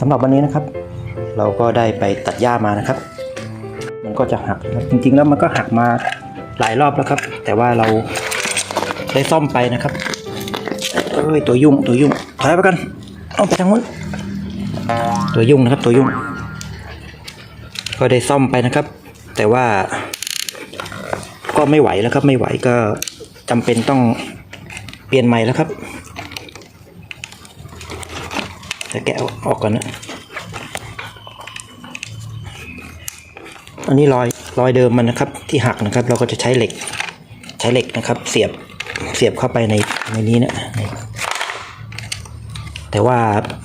สำหรับวันนี้นะครับ เราก็ได้ไปตัดหญ้ามานะครับ มันก็จะหักนะครับจริงๆแล้วมันก็หักมาหลายรอบแล้วครับ แต่ว่าเราได้ซ่อมไปนะครับเอ้ยตัวยุ่งตัวยุ่งถอยไปกันเอาไปทางนู้นตัวยุ่งนะครับตัวยุ่ง ก็ได้ซ่อมไปนะครับ แต่ว่า ก็ไม่ไหวแล้วครับไม่ไหวก็จำเป็นต้องเปลี่ยนใหม่แล้วครับ จะแกะออกก่อนนะ อันนี้รอยรอยเดิมมันนะครับ ที่หักนะครับ เราก็จะใช้เหล็ก ใช้เหล็กนะครับ เสียบเสียบเข้าไปในในนี้นะแต่ว่า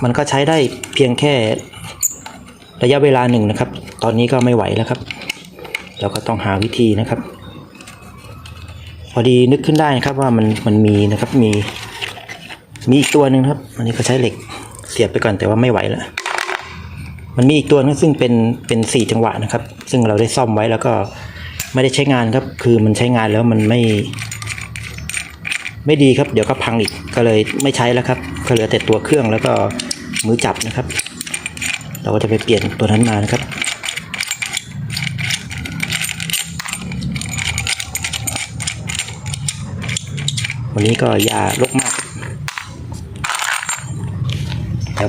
มันก็ใช้ได้เพียงแค่ระยะเวลาหนึ่งนะครับ ตอนนี้ก็ไม่ไหวแล้วครับ เราก็ต้องหาวิธีนะครับ พอดีนึกขึ้นได้นะครับว่ามันมันมีนะครับมีมีอีกตัวหนึ่งครับ อันนี้ก็ใช้เหล็ก สียบไปก่อนแต่ว่าไม่ไหวแล้วมันมีอีกตัวนึงซึ่งเป็นเป็นสี่จังหวะนะครับ ซึ่งเราได้ซ่อมไว้แล้วก็ไม่ได้ใช้งานครับ คือมันใช้งานแล้วมันไม่ ไม่ดีครับ เดี๋ยวก็พังอีกก็เลยไม่ใช้แล้วครับก็เหลือแต่ตัวเครื่องแล้วก็มือจับนะครับ เราก็จะไปเปลี่ยนตัวนั้นมานะครับวันนี้ก็ยารกมาก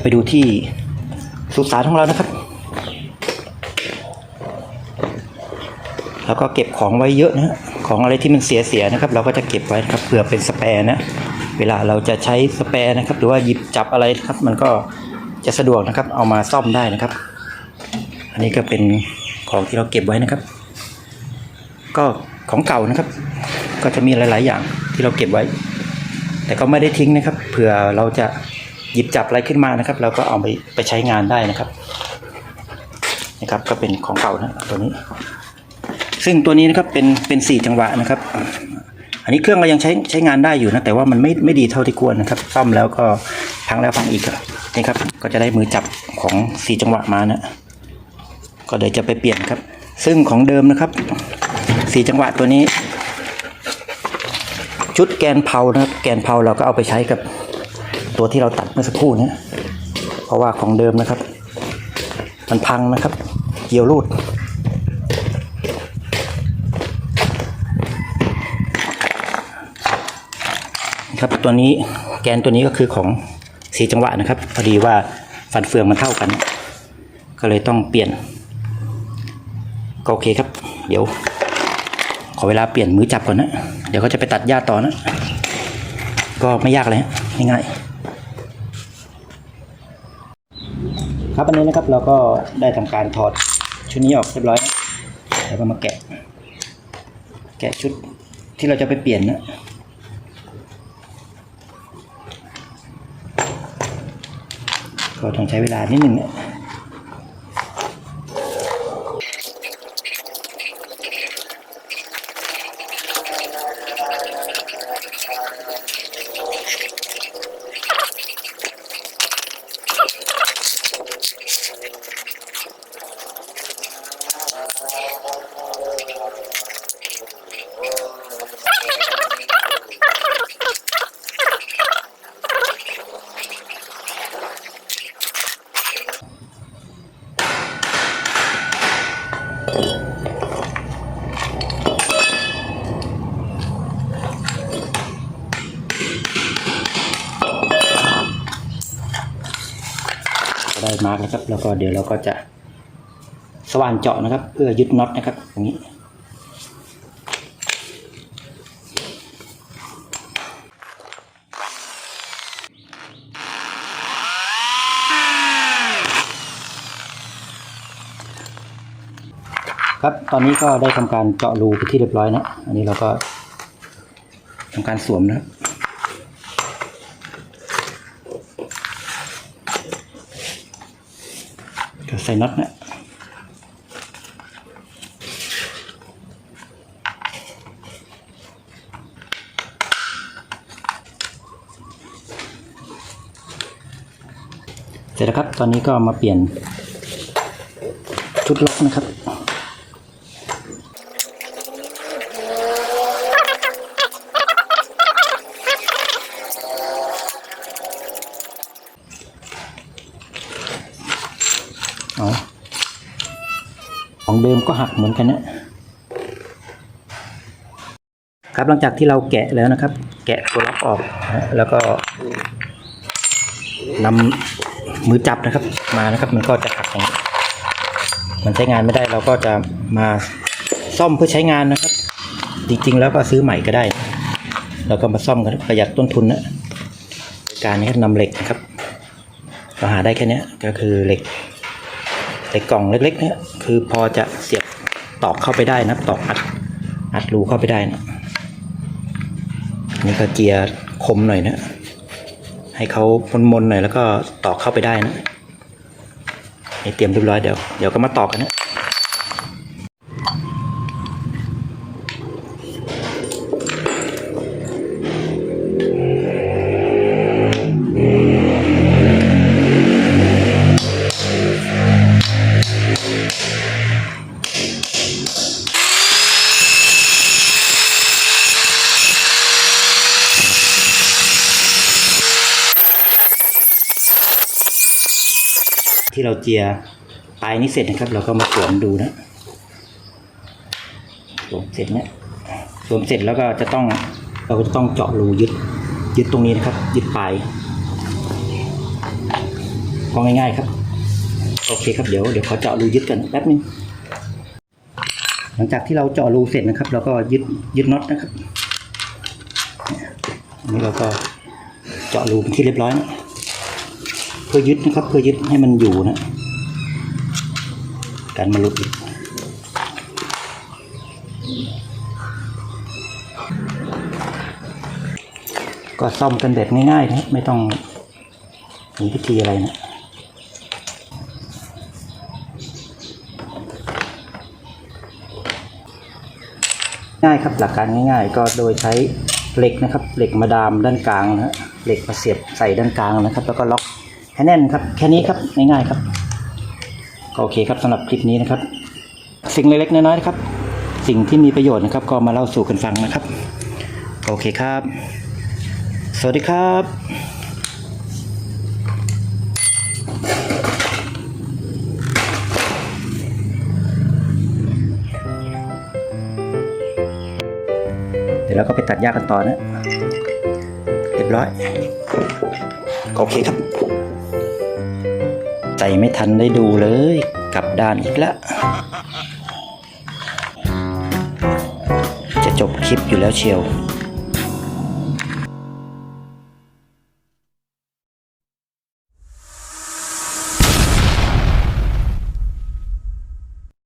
ไปดูที่สุสานของเรานะครับ แล้วก็เก็บของไว้เยอะนะของอะไรที่มันเสียๆนะครับ เราก็จะเก็บไว้นะครับเผื่อเป็นสแปร์นะเวลาเราจะใช้สแปร์นะครับ หรือว่าหยิบจับอะไรครับ มันก็จะสะดวกนะครับ เอามาซ่อมได้นะครับ อันนี้ก็เป็นของที่เราเก็บไว้นะครับ ก็ของเก่านะครับ ก็จะมีหลาย ๆ อย่างที่เราเก็บไว้ แต่ก็ไม่ได้ทิ้งนะครับเผื่อเราจะ ยิบจับอะไรขึ้นมานะครับ เราก็เอาไปไปใช้งานได้นะครับนะครับ ก็เป็นของเก่านะตัวนี้ ซึ่งตัวนี้นะครับเป็นเป็นสี่จังหวะนะครับ อันนี้เครื่องเรายังใช้ใช้งานได้อยู่นะแต่ว่ามันไม่ไม่ดีเท่าที่ควรนะครับซ่อมแล้วก็พังแล้วพังอีกอะนี่ครับ ก็จะได้มือจับของสี่จังหวะมานะก็เดี๋ยวจะไปเปลี่ยนครับ ซึ่งของเดิมนะครับสี่จังหวะตัวนี้ ชุดแกนเพานะครับ แกนเพาเราก็เอาไปใช้กับ ตัวที่เราตัดเมื่อสักครู่นี้เพราะว่าของเดิมนะครับ มันพังนะครับ เกี่ยวรูด ครับตัวนี้แกนตัวนี้ก็คือของสีจังหวะนะครับ พอดีว่าฟันเฟืองมันเท่ากัน ก็เลยต้องเปลี่ยน ก็โอเคครับ เดี๋ยว ขอเวลาเปลี่ยนมือจับก่อนนะ เดี๋ยวก็จะไปตัดหญ้าต่อนะ ก็ไม่ยากเลยง่ายๆ ครับอันนี้นะครับเราก็ได้ทำการถอดชุดนี้ออกเรียบร้อยแล้วแล้วก็มาแกะ แกะชุดที่เราจะไปเปลี่ยนนะก็ต้องใช้เวลานิดหนึ่งนะ ได้มาร์กแล้วครับ แล้วก็เดี๋ยวเราก็จะสว่านเจาะนะครับ เพื่อยึดน็อตนะครับตรงนี้ ครับตอนนี้ก็ได้ทำการเจาะรูไปที่เรียบร้อยนะ อันนี้เราก็ทำการสวมนะครับก็ใส่น็อตนะเสร็จแล้วครับ ตอนนี้ก็มาเปลี่ยนชุดล็อกนะครับ ของเดิมก็หักเหมือนกันนะครับหลังจากที่เราแกะแล้วนะครับ แกะตัวล็อกออกนะแล้วก็นำมือจับนะครับ มานะครับ มันก็จะหักอย่างนี้มันใช้งานไม่ได้เราก็จะมาซ่อมเพื่อใช้งานนะครับ จริงๆแล้วก็ซื้อใหม่ก็ได้ แล้วก็มาซ่อมกันประหยัดต้นทุนนะการนี้นำเหล็กนะครับเราหาได้แค่นี้ก็คือเหล็ก เหล็กล่องเล็กๆเนี่ยคือพอจะเสียบตอกเข้าไปได้นะตอกอัดอัดรูเข้าไปได้นะนี่ก็เกียร์คมหน่อยนะ ให้เขามนๆหน่อยแล้วก็ตอกเข้าไปได้นะนี่เตรียมเรียบร้อยเดี๋ยวเดี๋ยวก็มาตอกกันนะ ที่เราเจียปลายนี้เสร็จนะครับ เราก็มาสวมดูนะสวมเสร็จเนี่ยสวมเสร็จแล้วก็จะต้องเราก็จะต้องเจาะรูยึดยึดตรงนี้นะครับ ยึดปลายก็ง่ายๆครับ โอเคครับเดี๋ยวเดี๋ยวขอเจาะรูยึดกันแป๊บนึงหลังจากที่เราเจาะรูเสร็จนะครับ เราก็ยึดยึดน็อตนะครับนี่เราก็เจาะรูเป็นที่เรียบร้อยนะ เพื่อยึดนะครับ เพื่อยึดให้มันอยู่นะ การมาลุดอีกก็ซ่อมกันแบบง่ายๆนะไม่ต้องมีพิธีอะไรนะง่ายครับหลักการง่าย ๆ ก็โดยใช้เหล็กนะครับเหล็กมาดามด้านกลางนะฮะเหล็กมาเสียบใส่ด้านกลางนะครับ แล้วก็ล็อก ให้แน่นครับ แค่นี้ครับง่ายๆครับก็โอเคครับสำหรับคลิปนี้นะครับ สิ่งเล็กๆน้อยๆนะครับ สิ่งที่มีประโยชน์นะครับ ก็มาเล่าสู่กันฟังนะครับ โอเคครับ สวัสดีครับเดี๋ยวเราก็ไปตัดหญ้ากันต่อนะ เรียบร้อย โอเคครับ ใจไม่ทันได้ดูเลย กลับด้านอีกแล้วจะจบคลิปอยู่แล้วเชียว